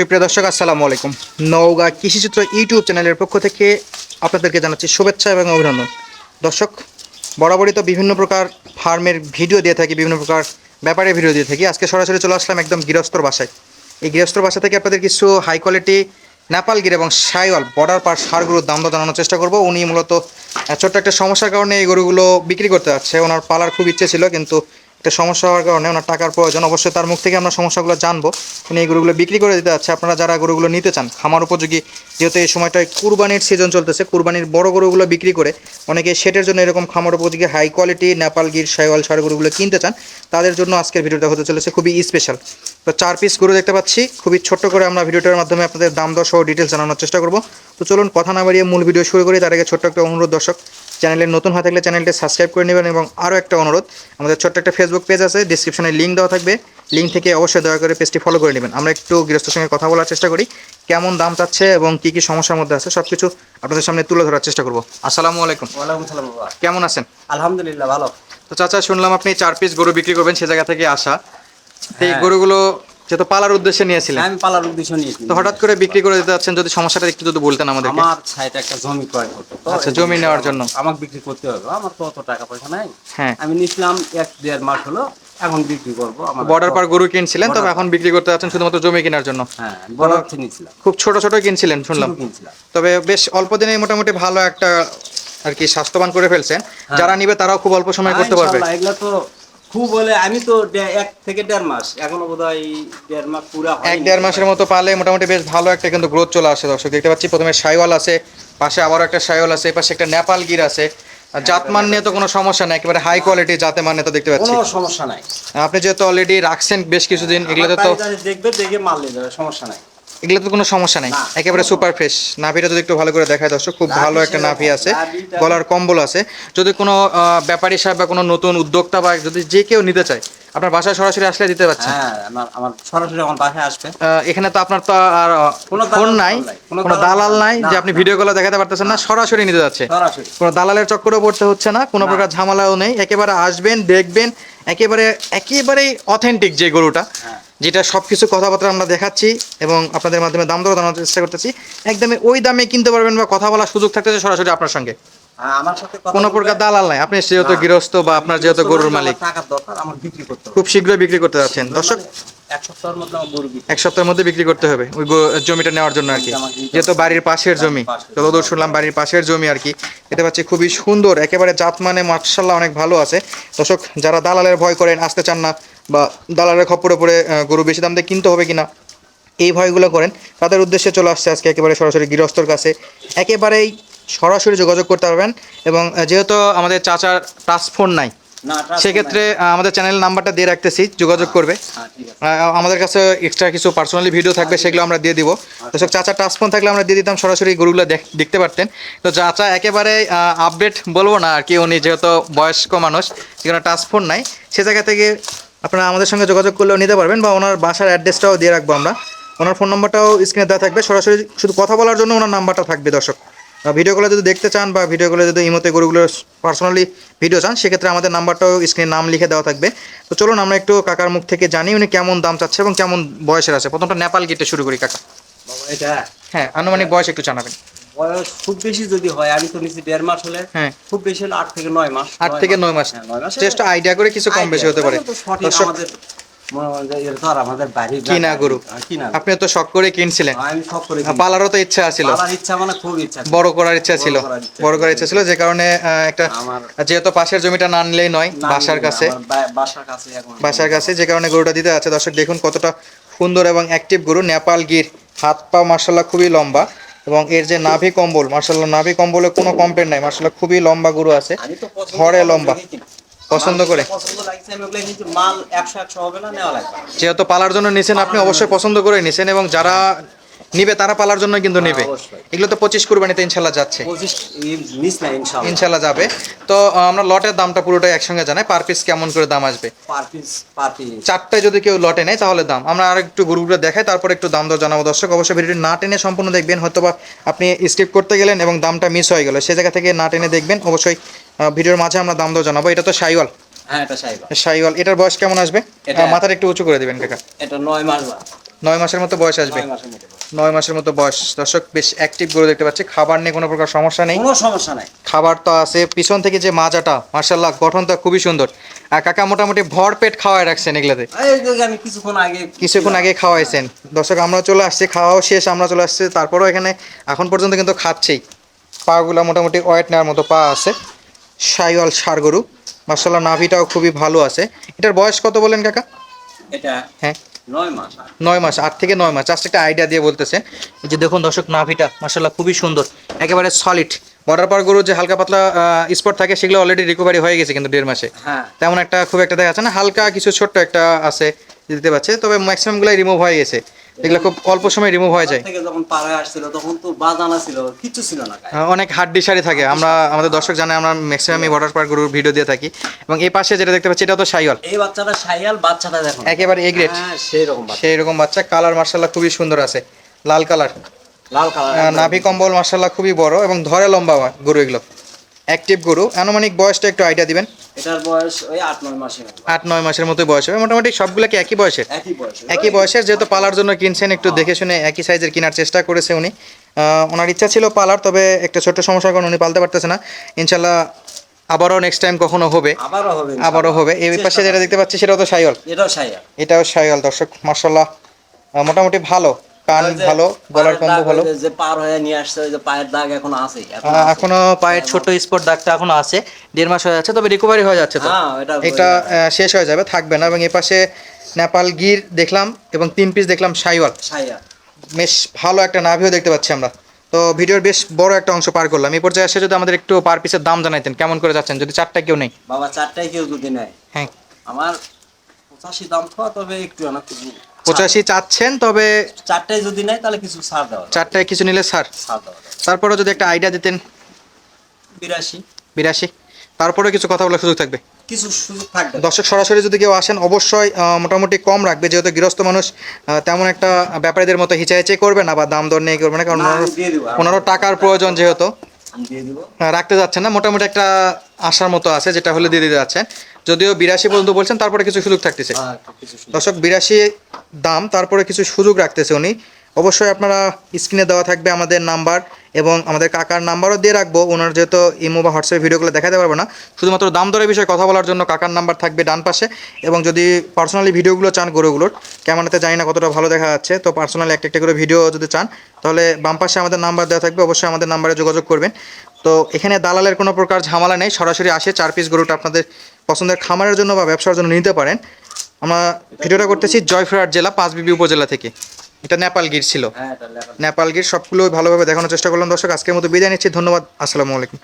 সুপ্রিয় দর্শক, আসসালামু আলাইকুম। নওগাঁ কৃষিচিত্র ইউটিউব চ্যানেলের পক্ষ থেকে আপনাদেরকে জানাচ্ছি শুভেচ্ছা এবং অভিনন্দন। দর্শক, বরাবরই তো বিভিন্ন প্রকার ফার্মের ভিডিও দিয়ে থাকি, বিভিন্ন প্রকার ব্যাপারে ভিডিও দিয়ে থাকি। আজকে সরাসরি চলে আসলাম একদম গৃহস্থর বাসায়। এই গৃহস্থর বাসা থেকে আপনাদের কিছু হাই কোয়ালিটি নেপালগির এবং সাইওয়াল বর্ডার পার সারগুলোর দাম জানানোর চেষ্টা করব। উনি মূলত ছোট্ট একটা সমস্যার কারণে এই গরুগুলো বিক্রি করতে যাচ্ছে। ওনার পালার খুব ইচ্ছে ছিল, কিন্তু একটা সমস্যা হওয়ার কারণে ওনার টাকার প্রয়োজন। অবশ্যই তার মুখ থেকে আমরা সমস্যাগুলো জানব। উনি এই গরুগুলো বিক্রি করে দিতে যাচ্ছে। আপনারা যারা গরুগুলো নিতে চান, খামার উপযোগী, যেহেতু এই সময়টায় কুরবানির সিজন চলতেছে, কুরবানির বড় গরুগুলো বিক্রি করে অনেকে সেটের জন্য এরকম খামার উপযোগী হাই কোয়ালিটি নেপালগির সাইওয়াল সার গরুগুলো কিনতে চান, তাদের জন্য আজকের ভিডিওটা হতে চলেছে খুবই স্পেশাল তো চার পিস গরু দেখতে পাচ্ছি। খুবই ছোট্ট করে আমরা ভিডিওটার মাধ্যমে আপনাদের দাম, দর সহ ডিটেলস জানানোর চেষ্টা করব। তো চলুন, কথা না বাড়িয়ে মূল ভিডিও শুরু করি। তার আগে ছোট্ট একটা অনুরোধ, দর্শক। চ্যানেলে নতুন হয়ে থাকলে চ্যানেলটি সাবস্ক্রাইব করে নেবেন এবং আরও একটা অনুরোধ আমাদের ছোট্ট একটা ফেসবুক পেজ আছে ডিসক্রিপশনে লিঙ্ক দেওয়া থাকবে। লিঙ্ক থেকে অবশ্যই দয়া করে পেজটি ফলো করে নেবেন। আমরা একটু গৃহস্থর সঙ্গে কথা বলার চেষ্টা করি কেমন দাম চাচ্ছে এবং কী কী সমস্যার মধ্যে আছে সব কিছু আপনাদের সামনে তুলে ধরার চেষ্টা করব। আসসালামু আলাইকুম। ওয়ালাইকুম সালাম কেমন আছেন? আলহামদুলিল্লাহ ভালো। তো চাচা শুনলাম আপনি চার পিস গরু বিক্রি করবেন সে জায়গা থেকে আসা। এই হ্যাঁ। গরুগুলো যেহেতু পালার উদ্দেশ্যে নিয়েছিলেন। আমি পালার উদ্দেশ্য নিয়েছি তো হঠাৎ করে বিক্রি করে দিতে যাচ্ছেন যদি সমস্যাটা একটু যদি বলতেন আমাদেরকে। আমার সাইডে একটা জমি ক্রয় করতে। আচ্ছা, জমি নেওয়ার জন্য। আমাকে বিক্রি করতে হবে আমার তো অত টাকা পয়সা নাই। হ্যাঁ। আমি নিছিলাম এক দেড় মাস হলো এখন বিক্রি করব। আমার বর্ডার পার গরু কিনছিলেন তবে এখন বিক্রি করতে যাচ্ছেন শুধুমাত্র জমি কেনার জন্য। হ্যাঁ বর্ডার থেকে নিছিলাম খুব ছোট ছোট কিনছিলেন শুনলাম। তবে বেশ অল্প দিনে মোটামুটি ভালো একটা আর কি স্বাস্থ্যবান করে ফেলছেন। যারা নিবে তারাও খুব অল্প সময় করতে পারবে। হ্যাঁ, এগুলো তো খুব বলে আমি তো এক থেকে দেড় মাস। এখনও বোধ হয় দেড় মাস পুরা এক দেড় মাসের মতো পালে মোটামুটি বেশ ভালো একটা কিন্তু গ্রোথ চলে আসে দর্শক। দেখতে পাচ্ছি প্রথমে সাইওয়াল আছে পাশে আবারও একটা সাইওয়াল আছে পাশে একটা নেপাল গির আছে। আর জাতমান নিয়ে তো কোনো সমস্যা নেই একেবারে হাই কোয়ালিটি জাতে মানে তো দেখতে পাচ্ছি। কোনো সমস্যা নাই। আপনি যেহেতু অলরেডি রাখছেন বেশ কিছুদিন এগুলোতে তো দেখবে দেখে মাল নিয়ে যাবে সমস্যা নাই। এগুলো তো কোনো সমস্যা নেই। একেবারে সুপার ফ্রেশ নাভিটা যদি একটু ভালো করে দেখায় দর্শক খুব ভালো একটা নাভি আছে। গলার কম্বল আছে। যদি কোনো ব্যাপারী সাহেব বা কোনো নতুন উদ্যোক্তা বা যদি যে কেউ নিতে চায় আপনার বাসায় সরাসরি আসলে দিতে পারছেন হ্যাঁ আমার আমার সরাসরি আমার বাসায় আসবে। এখানে তো আপনার তো আর কোনো ফোন নাই। কোনো দালাল নাই। যে আপনি ভিডিও কলে দেখাতে পারতেছেন না সরাসরি নিতে যাচ্ছে। সরাসরি। কোনো দালালের চক্করেও পড়তে হচ্ছে না কোনো প্রকার ঝামেলাও নেই। একেবারে আসবেন দেখবেন একেবারে একেবারেই অথেন্টিক যে গরুটা। হ্যাঁ। যেটা সব কিছু কথাবার্তা আমরা দেখাচ্ছি এবং আপনাদের মাধ্যমে দাম দর জানার চেষ্টা করতেছি। একদমই ওই দামে কিনতে পারবেন বা কথা বলার সুযোগ থাকতেছে সরাসরি আপনার সঙ্গে। হ্যাঁ, কোনো প্রকার দালাল নাই। আপনি যেহেতু গৃহস্থ বা আপনার যেহেতু গরুর মালিক। খুব শীঘ্রই বিক্রি করতে যাচ্ছেন। দর্শক এক সপ্তাহের মধ্যে বিক্রি এক সপ্তাহের মধ্যে বিক্রি করতে হবে ওই জমিটা নেওয়ার জন্য আর কি। যেহেতু বাড়ির পাশের জমি যতদূর শুনলাম বাড়ির পাশের জমি আর কি। এটা পাচ্ছি খুবই সুন্দর একেবারে জাত মানে মার্শাল্লাহ অনেক ভালো আছে। দর্শক যারা দালালের ভয় করেন আসতে চান না বা দালালের খপ্পরে পড়ে গরু বেশি দাম দিয়ে কিনতে হবে কিনা এই ভয়গুলো করেন। তাদের উদ্দেশ্যে চলে আসছে আজকে একেবারে সরাসরি গৃহস্থর কাছে। একেবারেই সরাসরি যোগাযোগ করতে পারবেন এবং যেহেতু আমাদের চাচার টাচ ফোন নাই সেক্ষেত্রে আমাদের চ্যানেল নাম্বারটা দিয়ে রাখতেছি যোগাযোগ করবে। ঠিক আছে। আহ, আমাদের কাছে এক্সট্রা কিছু পার্সোনালি ভিডিও থাকবে সেগুলো আমরা দিয়ে দিব। দর্শক চাচা টাচফোন থাকলে আমরা দিয়ে দিতাম সরাসরি গরুগুলো দেখ- দেখতে পারতেন। তো চাচা একেবারে আপডেট বলব না আর কি উনি যেহেতু বয়স্ক মানুষ সেখানে টাচফোন নাই। সে জায়গা থেকে আপনারা আমাদের সঙ্গে যোগাযোগ করলেও নিতে পারবেন বা ওনার বাসার অ্যাড্রেসটাও দিয়ে রাখব আমরা। ওনার ফোন নাম্বারটাও স্ক্রিনে দেওয়া থাকবে। সরাসরি শুধু কথা বলার জন্য ওনার নাম্বারটা থাকবে দর্শক। আর ভিডিওগুলো যদি দেখতে চান বা ভিডিওগুলো যদি ইমোতে গরুগুলোর পার্সোনালি ভিডিও চান সেক্ষেত্রে আমাদের নাম্বারটাও স্ক্রিনে নাম লিখে দেওয়া থাকবে। তো চলুন আমরা একটু কাকার মুখ থেকে জানি উনি কেমন দাম চাচ্ছে এবং কেমন বয়সের আছে। প্রথমটা নেপাল গিটে শুরু করি কাকা। হ্যাঁ আনুমানিক বয়স একটু জানাবেন। বয়স খুব বেশি যদি হয় আমি তো নিচ্ছি দেড় মাস হলে হ্যাঁ। খুব বেশি হলে আট থেকে নয় মাস। আট থেকে নয় মাস। হ্যাঁ, নয় মাসে জাস্ট আইডিয়া করে কিছু কম বেশি হতে পারে। তো সঠিক দর্শক আমাদের হয় যে এটা তো আর আমাদের বাড়ির কিনা গরু। হ্যাঁ, কিনা গরু। আপনি তো শখ করে কিনছিলেন। আর পালারও তো ইচ্ছা ছিল। মানে। বড় করার ইচ্ছা ছিল। বড় করার ইচ্ছা ছিল। যে কারণে একটা যেহেতু পাশের জমিটা না নিলেই নয় বাসার কাছে। বাসার কাছে বাসার কাছে যে কারণে গরুটা দিতে আছে। দর্শক দেখুন কতটা সুন্দর এবং অ্যাক্টিভ গরু। নেপাল গির হাত পা মার্শাল্লাহ খুবই লম্বা। এবং এর যে নাভি কম্বল মার্শাল্লাহ নাভি কম্বলে কোনো কমপ্লেন নাই। মার্শাল্লাহ খুবই লম্বা গরু আছে। হরে ঘরে লম্বা। পছন্দ করে? যেহেতু পালার জন্য নিছেন আপনি অবশ্যই পছন্দ করে নিছেন এবং যারা নিবে তারা পালার জন্য কিন্তু নিবে। এগুলো তো পঁচিশ কুরবানিতে ইনশাল্লাহ যাচ্ছে। ইনশাল্লাহ। যাবে। তো আমরা লটের দামটা পুরোটাই একসঙ্গে জানাই। পার পিস কেমন করে দাম আসবে? চারটায় যদি কেউ লটে নেয় তাহলে দাম। আমরা আর একটু গরুগুলো দেখাই তারপর একটু দাম দর জানাব। দর্শক অবশ্যই ভিডিওটি না টেনে সম্পূর্ণ দেখবেন। হয়তো বা আপনি স্কিপ করতে গেলেন এবং দামটা মিস হয়ে গেল। সে জায়গা থেকে না টেনে দেখবেন। অবশ্যই ভিডিওর মাঝে আমরা দাম দর জানাব। এটা তো সাইওয়াল। হ্যাঁ এটা সাইবা সাইওয়াল। এটার বয়স কেমন আসবে? মাথাটা একটু উঁচু করে দিবেন কাকা। এটা নয় মাস নয় মাসের মতো বয়স আসবে। নয় মাসের মতো বয়স। দর্শক বেশ অ্যাক্টিভ গরু দেখতে পাচ্ছি। খাবার নিয়ে কোনো প্রকার সমস্যা নেই। কোনো সমস্যা নাই। খাবার তো আছে। পিছন থেকে যে মাজাটা মার্শাল্লাহ গঠনটা খুবই সুন্দর। আর কাকা মোটামুটি ভর পেট খাওয়াই রাখছেন এগুলাতে। কিছুক্ষণ আগে কিছুক্ষণ আগে খাওয়াইছেন। দর্শক আমরা চলে আসছি। খাওয়াও শেষ আমরা চলে আসছি। তারপরেও এখানে এখন পর্যন্ত কিন্তু খাচ্ছেই। পাগুলা মোটামুটি ওয়েট নেওয়ার মতো পা আছে। সাইওয়াল সার গরু। মার্শাল্লাহ নাভিটাও খুবই ভালো আছে। এটার বয়স কত বলেন কাকা? এটা হ্যাঁ। নয় মাস আট থেকে নয় মাস জাস্ট একটা আইডিয়া দিয়ে বলতেছে। যে দেখুন দর্শক নাভিটা মার্শাল্লাহ খুবই সুন্দর একেবারে সলিড বর্ডার পার গরুর যে হালকা পাতলা স্পট থাকে সেগুলো অলরেডি রিকভারি হয়ে গেছে কিন্তু দেড় মাসে। হ্যাঁ। তেমন একটা খুব একটা দেখা যাচ্ছে না হালকা কিছু ছোট্ট একটা আছে দিতে পারছে তবে ম্যাক্সিমামগুলাই রিমুভ হয়ে গেছে। এগুলো খুব অল্প সময় রিমুভ হয়ে যায়। থেকে যখন পাড়ায় আসছিল তখন তো বাজানা ছিল কিছু ছিল না অনেক হাড্ডি সারি থাকে। আমরা আমাদের দর্শক জানে আমরা ম্যাক্সিমাম এই বর্ডার পার গরুর ভিডিও দিয়ে থাকি। এবং এই পাশে যেটা দেখতে পাচ্ছি এটা তো সাইওয়াল এই বাচ্চাটা সাইয়াল বাচ্চাটা দেখুন একেবারে এ গ্রেড হ্যাঁ সেই রকম বাচ্চা। সেই রকম বাচ্চা। কালার মার্শাল্লাহ খুবই সুন্দর আছে। লাল কালার লাল কালার নাভি কম্বল মার্শাল্লাহ খুবই বড় এবং ধরে লম্বা হয় গরু এগুলো। অ্যাক্টিভ গরু আনুমানিক বয়সটা একটু আইডিয়া দিবেন। এটার বয়স ওই আট নয় মাসের। আট নয় মাসের মতো বয়স হবে। মোটামুটি সবগুলো কি একই বয়সের? একই বয়স একই বয়সের যেহেতু পালার জন্য কিনছেন একটু দেখে শুনে একই সাইজের কেনার চেষ্টা করেছে উনি। ওনার ইচ্ছা ছিল পালার তবে একটা ছোট্ট সমস্যার কারণে উনি পালতে পারতেছে না। ইনশাল্লাহ আবারও নেক্সট টাইম কখনো হবে। আবারও হবে আবারও হবে। এই পাশে যেটা দেখতে পাচ্ছি সেটাও তো সাইওয়াল এটাও সাইয়াল এটাও সাইওয়াল দর্শক মার্শাল্লাহ মোটামুটি ভালো। কান ভালো গলার কম্ব ভালো। যে- পার হয়ে নিয়ে আসছে ওই যে পায়ের দাগ এখন আছে এখন পায়ের ছোট স্পট দাগটা এখনও আছে দেড় মাস হয়ে যাচ্ছে তবে রিকভারি হয়ে যাচ্ছে তো। হ্যাঁ এটা শেষ হয়ে যাবে থাকবে না। এবং এ পাশে নেপাল গির দেখলাম এবং তিন পিস দেখলাম সাইওয়াল। বেশ ভালো একটা নাভিও দেখতে পাচ্ছি আমরা। তো ভিডিওর বেশ বড় একটা অংশ পার করলাম। এই পর্যায়ে এসে যদি আমাদের একটু পার পিসের দাম জানাইতেন কেমন করে যাচ্ছেন? যদি চারটা কেউ নেই বাবা চারটায় কেউ যদি নেয়। হ্যাঁ। আমার পঁচাশি দাম খাওয়া তবে একটু ছাড়। পঁচাশি চাচ্ছেন তবে চারটায় যদি নেয় তাহলে কিছু ছাড় দেওয়া চারটায় কিছু নিলে স্যার ছাড় দেওয়া। তারপরেও যদি একটা আইডিয়া দিতেন। বিরাশি। বিরাশি। তারপরে কিছু কথা বলার সুযোগ থাকবে? কিছু সুযোগ থাকবে। দর্শক সরাসরি যদি কেউ আসেন অবশ্যই মোটামুটি কম রাখবে। যেহেতু গৃহস্থ মানুষ তেমন একটা ব্যাপারীদের মতো হিচাইচে করবে না বা দাম দর নিয়ে করবে না কারণ ওনারও টাকার প্রয়োজন। যেহেতু। আহ, রাখতে যাচ্ছেন না। মোটামুটি একটা আশার মতো আছে যেটা হলে দিয়ে দিতে যাচ্ছেন। যদিও বিরাশি পর্যন্ত বলছেন তারপরে কিছু সুযোগ থাকতেছে। হ্যাঁ। দর্শক বিরাশি দাম তারপরে কিছু সুযোগ রাখতেছে উনি। অবশ্যই আপনারা স্ক্রিনে দেওয়া থাকবে আমাদের নাম্বার। এবং আমাদের কাকার নাম্বারও দিয়ে রাখব। ওনার যেহেতু ইমো বা হোয়াটসঅ্যাপে ভিডিওগুলো দেখাতে পারব না। শুধুমাত্র দাম দরের বিষয়ে কথা বলার জন্য কাকার নাম্বার থাকবে ডান পাশে। এবং যদি পার্সোনালি ভিডিওগুলো চান গরুগুলোর ক্যামেরাতে জানি না কতটা ভালো দেখা যাচ্ছে। তো পার্সোনালি একটা একটা করে ভিডিও যদি চান, তাহলে বাম পাশে আমাদের নাম্বার দেওয়া থাকবে। অবশ্যই আমাদের নাম্বারে যোগাযোগ করবেন। তো এখানে দালালের কোনো প্রকার ঝামেলা নেই। সরাসরি আসে চার পিস গরুটা আপনাদের পছন্দের খামারের জন্য বা ব্যবসার জন্য নিতে পারেন। আমরা ভিডিওটা করতেছি জয়ফ্রাট জেলা পাঁচবিবি উপজেলা থেকে। এটা নেপাল গির ছিল। হ্যাঁ নেপাল গির সবগুলোই ভালোভাবে দেখানোর চেষ্টা করলাম। দর্শক আজকের মতো বিদায় নিচ্ছি। ধন্যবাদ। আসসালামু আলাইকুম।